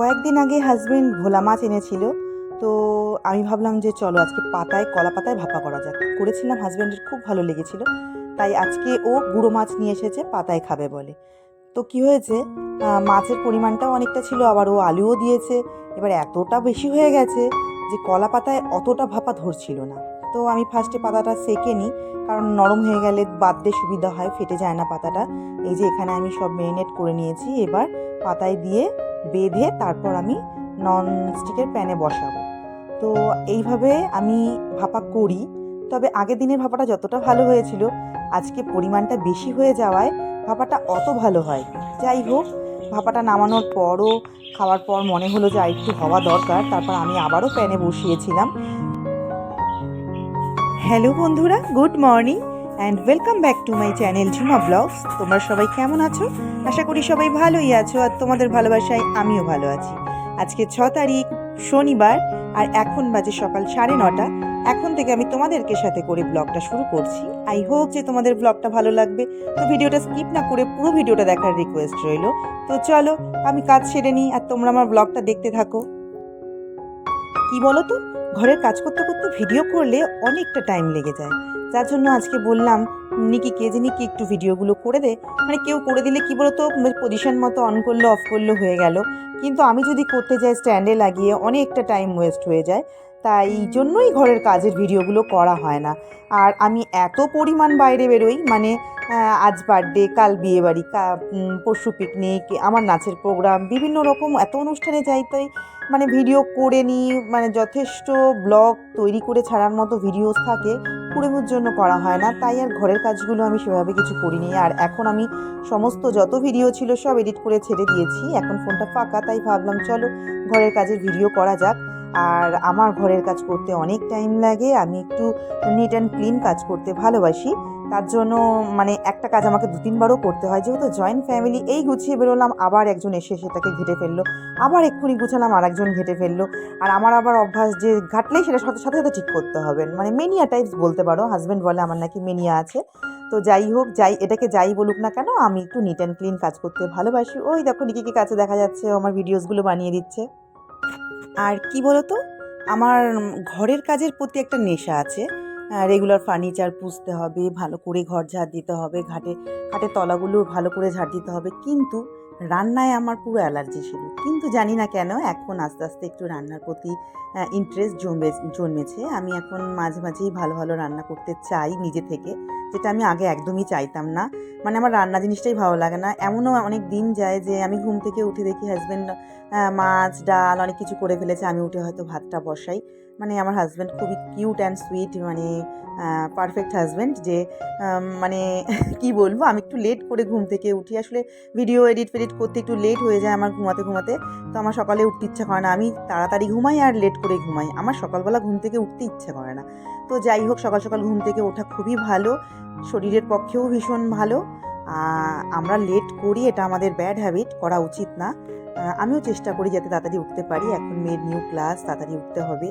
কয়েকদিন আগে হাজবেন্ড ভোলা মাছ এনেছিল, তো আমি ভাবলাম যে চলো আজকে পাতায়, কলা পাতায় ভাপা করা যাক। করেছিলাম হাজব্যান্ডের খুব ভালো লেগেছিল। তাই আজকে ও গুঁড়ো মাছ নিয়ে এসেছে, পাতায় খাবে বলে। তো কি হয়েছে মাছের পরিমাণটাও অনেকটা ছিল, আবার ও আলুও দিয়েছে। এবার এতটা বেশি হয়ে গেছে যে কলা পাতায় অতটা ভাপা ধরছিল না। তো আমি ফার্স্টে পাতাটা সেকে নিই, কারণ নরম হয়ে গেলে বাদতে সুবিধা হয়, ফেটে যায় না পাতাটা। এই যে এখানে আমি সব মেরিনেট করে নিয়েছি, এবার পাতায় দিয়ে বেঁধে তারপর আমি নন স্টিকের প্যানে বসাবো। তো এইভাবে আমি ভাপা করি, তবে আগের দিনের ভাপাটা যতটা ভালো হয়েছিল, আজকে পরিমাণটা বেশি হয়ে যাওয়ায় ভাপাটা অত ভালো হয় যাই হোক, ভাপাটা নামানোর পরও, খাওয়ার পর মনে হলো যে একটু হওয়া দরকার, তারপর আমি আবারও প্যানে বসিয়েছিলাম। হ্যালো বন্ধুরা, good morning and welcome back to my channel Jhuma blogs তোমরা সবাই কেমন আছো? আশা করি সবাই ভালোই আছো আর তোমাদের ভালোবাসায় আমিও ভালো আছি। আজকে ছ তারিখ, শনিবার আর এখন বাজে সকাল সাড়ে নটা। এখন থেকে আমি তোমাদেরকে সাথে করে ব্লগটা শুরু করছি। আই হোপ যে তোমাদের ব্লগটা ভালো লাগবে। তো ভিডিওটা স্কিপ না করে পুরো ভিডিওটা দেখার রিকোয়েস্ট রইল। তো চলো, আমি কাজ সেরে নিই আর তোমরা আমার ব্লগটা দেখতে থাকো। কি বলো তো? ঘরের কাজ করতে করতে ভিডিও করলে অনেকটা টাইম লেগে যায়। যার জন্য আজকে বললাম, নিকি, কে জানি কি একটু ভিডিওগুলো করে দে। মানে কেউ করে দিলে কী বলতো পজিশন মতো অন করল অফ করল, হয়ে গেল। কিন্তু আমি যদি করতে যাই স্ট্যান্ডে লাগিয়ে অনেকটা টাইম ওয়েস্ট হয়ে যায়। তাই জন্যই ঘরের কাজের ভিডিওগুলো করা হয় না। আর আমি এত পরিমাণ বাইরে বেরোই মানে আজ বার্থডে কাল বিয়েবাড়ি, কা পরশু পিকনিক আমার নাচের প্রোগ্রাম বিভিন্ন রকম এত অনুষ্ঠানে যাই তাই মানে ভিডিও করে নিই মানে যথেষ্ট ব্লগ তৈরি করে ছাড়ার মতো ভিডিওস থাকে, পুরোনোর জন্য করা হয় না। তাই আর ঘরের কাজগুলো আমি সেভাবে কিছু করিনি। আর এখন আমি সমস্ত যত ভিডিও ছিল সব এডিট করে ছেড়ে দিয়েছি। এখন ফোনটা ফাঁকা, তাই ভাবলাম চলো ঘরের কাজের ভিডিও করা যাক। আর আমার ঘরের কাজ করতে অনেক টাইম লাগে, আমি একটু নিট অ্যান্ড ক্লিন কাজ করতে ভালোবাসি। তার জন্য মানে একটা কাজ আমাকে দু তিনবারও করতে হয়। যেহেতু জয়েন্ট ফ্যামিলি এই গুছিয়ে বেরোলাম, আবার একজন এসে সেটাকে ঘেটে ফেলল। আবার এক্ষুনি গুছালাম আর একজন ঘেটে ফেলল। আর আমার আবার অভ্যাস যে ঘাটলেই সেটা সাথে সাথে সাথে ঠিক করতে হবে। মানে মেনিয়া টাইপস বলতে পারো হাজব্যান্ড বলে আমার নাকি মেনিয়া আছে। তো যাই হোক, যাই, এটাকে যাই বলুক না কেন, আমি একটু নিট অ্যান্ড ক্লিন কাজ করতে ভালোবাসি। ওই দেখো নিকিকে কাছে দেখা যাচ্ছে আমার ভিডিওসগুলো বানিয়ে দিচ্ছে। আর কি বলতো? আমার ঘরের কাজের প্রতি একটা নেশা আছে। রেগুলার ফার্নিচার পুষতে হবে, ভালো করে ঘর ঝাড় দিতে হবে, ঘাটে ঘাটের তলাগুলো ভালো করে ঝাড় দিতে হবে। কিন্তু রান্নায় আমার পুরো অ্যালার্জি ছিল কিন্তু জানি না কেন এখন আস্তে আস্তে একটু রান্নার প্রতি ইন্টারেস্ট জমে জন্মেছে। আমি এখন মাঝে মাঝেই ভালো ভালো রান্না করতে চাই নিজে থেকে, যেটা আমি আগে একদমই চাইতাম না। মানে আমার রান্না জিনিসটাই ভালো লাগে না। এমনও অনেক দিন যায় যে আমি ঘুম থেকে উঠে দেখি হাজব্যান্ড মাছ, ডাল অনেক কিছু করে ফেলেছে, আমি উঠে হয়তো ভাতটা বসাই। মানে আমার হাজব্যান্ড খুবই কিউট অ্যান্ড সুইট মানে পারফেক্ট হাজব্যান্ড যে মানে কি বলব, আমি একটু লেট করে ঘুম থেকে উঠি। আসলে ভিডিও এডিট ফেডিট করতে একটু লেট হয়ে যায় আমার ঘুমাতে ঘুমাতে। তো আমার সকালে উঠতে ইচ্ছা করে না। আমি তাড়াতাড়ি ঘুমাই আর লেট করে ঘুমাই। আমার সকালবেলা ঘুম থেকে উঠতে ইচ্ছা করে না। তো যাই হোক, সকাল সকাল ঘুম থেকে ওঠা খুবই ভালো। শরীরের পক্ষেও ভীষণ ভালো। আমরা লেট করি এটা আমাদের ব্যাড হ্যাবিট করা উচিত না। আমিও চেষ্টা করি যাতে তাড়াতাড়ি উঠতে পারি। এখন মেয়ের নিউ ক্লাস তাড়াতাড়ি উঠতে হবে।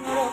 সরো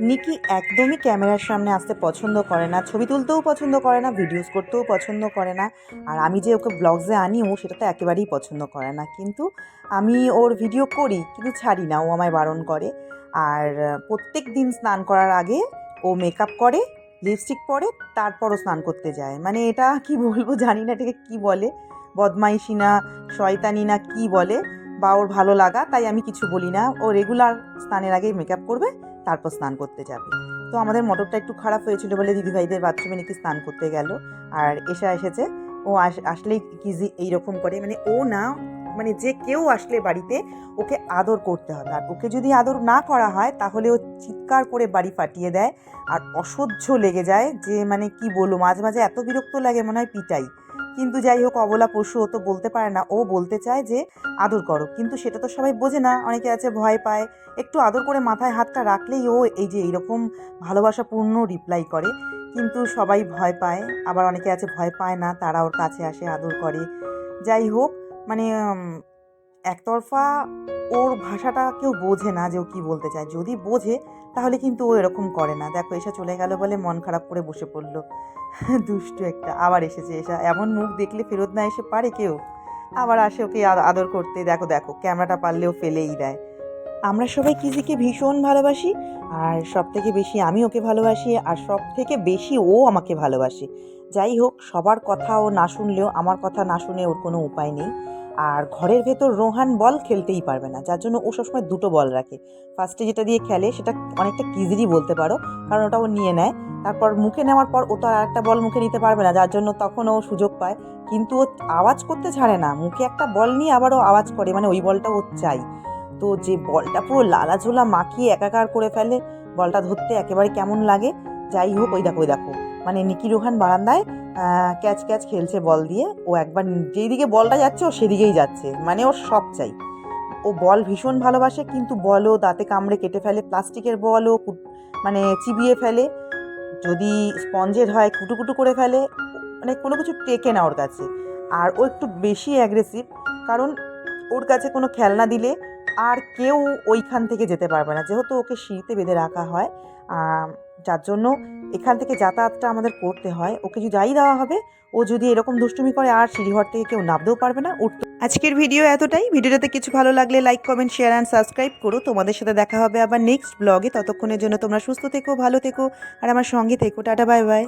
নিকি একদমই ক্যামেরার সামনে আসতে পছন্দ করে না, ছবি তুলতেও পছন্দ করে না ভিডিওস করতেও পছন্দ করে না। আর আমি যে ওকে ব্লগসে আনি, ও সেটা তো একেবারেই পছন্দ করে না। কিন্তু আমি ওর ভিডিও করি, কিন্তু ছাড়ি না, ও আমায় বারণ করে। আর প্রত্যেক দিন স্নান করার আগে ও মেকআপ করে লিপস্টিক পরে, তারপরও স্নান করতে যায়। মানে এটা কি বলব, জানি না এটাকে কী বলে। বদমাইশি না, শয়তানি না, কী বলে? বা ওর ভালো লাগা, তাই আমি কিছু বলি না। ও রেগুলার স্নানের আগে মেকআপ করবে তারপর স্নান করতে যাবে। তো আমাদের মোটরটা একটু খারাপ হয়েছিল বলে দিদিভাইদের বাথরুমে নাকি স্নান করতে গেল। আর এসে এসেছে, ও আস- আসলেই কিজি এইরকম করে। মানে ও না মানে যে কেউ আসলে বাড়িতে ওকে আদর করতে হবে। আর ওকে যদি আদর না করা হয়, তাহলে ও চিৎকার করে বাড়ি ফাটিয়ে দেয়। আর অসহ্য লেগে যায় যে মানে কি বলব, মাঝে মাঝে এত বিরক্ত লাগে মনে হয় পিটাই। কিন্তু যাই হোক, অবলা পশু ও তো বলতে পারে না। ও বলতে চায় যে, আদর করো। কিন্তু সেটা তো সবাই বোঝে না। অনেকে আছে ভয় পায়। একটু আদর করে মাথায় হাতটা রাখলেই ও এই যে এইরকম ভালোবাসাপূর্ণ রিপ্লাই করে। কিন্তু সবাই ভয় পায়। আবার অনেকে আছে ভয় পায় না। তারা ওর কাছে আসে, আদর করে। যাই হোক মানে একতরফা ওর ভাষাটা কেউ বোঝে না যে ও কী বলতে চায়। যদি বোঝে, তাহলে কিন্তু ও এরকম করে না। দেখো, এসে চলে গেল বলে মন খারাপ করে বসে পড়ল। দুষ্টু একটা। আবার এসেছে এসা। এমন মুখ দেখলে ফেরত না এসে পারে কেউ? আবার আসে ওকে আদর করতে। দেখো দেখো, ক্যামেরাটা পারলেও ফেলেই দেয়। আমরা সবাই কিজিকে ভীষণ ভালোবাসি। আর সব থেকে বেশি আমি ওকে ভালোবাসি। আর সব থেকে বেশি ও আমাকে ভালোবাসে। যাই হোক সবার কথা ও না শুনলেও, আমার কথা না শুনে ওর কোনো উপায় নেই। আর ঘরের ভেতর রোহান বল খেলতেই পারবে না, যার জন্য ও সবসময় দুটো বল রাখে। ফার্স্টে যেটা দিয়ে খেলে, সেটা অনেকটা কিজিরি বলতে পারো, কারণ ওটা ও নিয়ে নেয়। তারপর মুখে নেওয়ার পর ও তো আর একটা বল মুখে নিতে পারবে না, যার জন্য তখন ও সুযোগ পায়। কিন্তু ও আওয়াজ করতে ছাড়ে না, মুখে একটা বল নিয়ে আবার ও আওয়াজ করে মানে ওই বলটা ও চাই তো যে বলটা পুরো লালা ঝোলা মাখিয়ে একাকার করে ফেলে, বলটা ধরতে একেবারে কেমন লাগে যাই হোক ওই দেখো ওই দেখো। মানে নিকি রোহান বারান্দায় ক্যাচ ক্যাচ খেলছে বল দিয়ে। ও একবার যেই দিকে বলটা যাচ্ছে, ও সেদিকেই যাচ্ছে। মানে ওর সব চাই। ও বল ভীষণ ভালোবাসে, কিন্তু বলও দাঁতে কামড়ে কেটে ফেলে, প্লাস্টিকের বলও মানে চিবিয়ে ফেলে। যদি স্পঞ্জের হয় কুটুকুটু করে ফেলে মানে কোনো কিছু টেকে না ওর কাছে। আর ও একটু বেশি অ্যাগ্রেসিভ কারণ ওর কাছে কোনো খেলনা দিলে আর কেউ ওইখান থেকে যেতে পারবে না। যেহেতু ওকে সিঁড়িতে বেঁধে রাখা হয় যার জন্য এখান থেকে যাতায়াতটা আমাদের করতে হয়। ওকে যাই দেওয়া হবে, ও যদি এরকম দুষ্টুমি করে আর সিঁড়িঘর থেকে কেউ নামতেও পারবে না, উঠতে আজকের ভিডিও এতটাই। ভিডিওটাতে কিছু ভালো লাগলে like comment share and subscribe করো। তোমাদের সাথে দেখা হবে আবার নেক্সট ব্লগে ততক্ষণের জন্য তোমরা সুস্থ থেকো, ভালো থেকো, আর আমার সঙ্গে থেকো। Tata bye bye